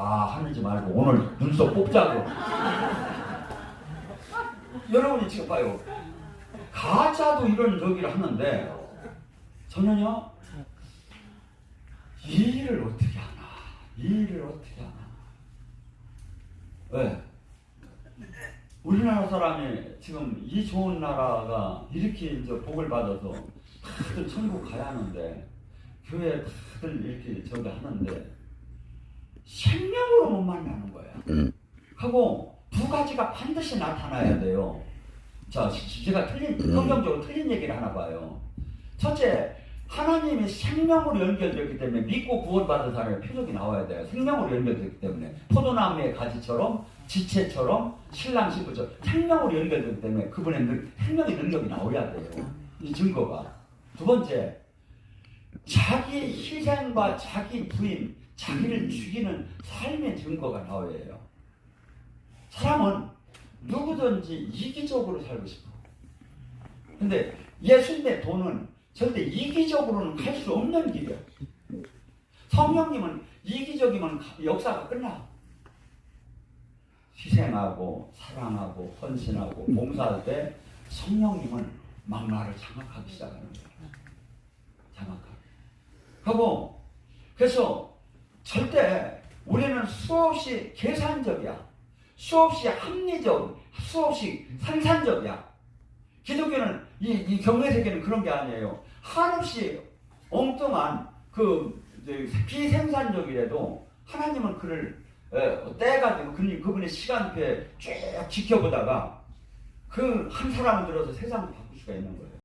아 하는지 말고 오늘 눈썹 뽑자고. 여러분이 지금 봐요. 가짜도 이런 저기를 하는데 저는요 이 일을 어떻게 하나 이 일을 어떻게 하나 왜 우리나라 사람이 지금 이 좋은 나라가 이렇게 이제 복을 받아서 다들 천국 가야 하는데 교회 다들 이렇게 저기 하는데 생명으로 못 만나는 거야. 음. 하고 두 가지가 반드시 나타나야 돼요. 자, 시- 제가 틀린 음. 성경적으로 틀린 얘기를 하나 봐요. 첫째, 하나님이 생명으로 연결되었기 때문에 믿고 구원받은 사람의 표적이 나와야 돼요. 생명으로 연결되기 때문에 포도나무의 가지처럼 지체처럼 신랑 신부처럼 생명으로 연결되기 때문에 그분의 능, 생명의 능력이 나와야 돼요. 이 증거가. 두 번째, 자기 희생과 자기 부인, 자기를 죽이는 삶의 증거가 나와야 해요. 사람은 누구든지 이기적으로 살고 싶어. 근데 예수님의 돈은 절대 이기적으로는 갈수 없는 길이야. 성령님은 이기적이면 가- 역사가 끝나. 희생하고 사랑하고 헌신하고 봉사할 때 성령님은 막말을 장악하기 시작하는 거야. 장악하기. 하고 그래서 절대 우리는 수없이 계산적이야. 수없이 합리적, 수없이 생산적이야. 기독교는 이, 이 경외 세계는 그런 게 아니에요. 한없이 엉뚱한 그 비생산적이라도 하나님은 그를 에, 떼가지고 그, 그분의 시간표에 쭉 지켜보다가 그 한 사람을 들어서 세상을 바꿀 수가 있는 거예요.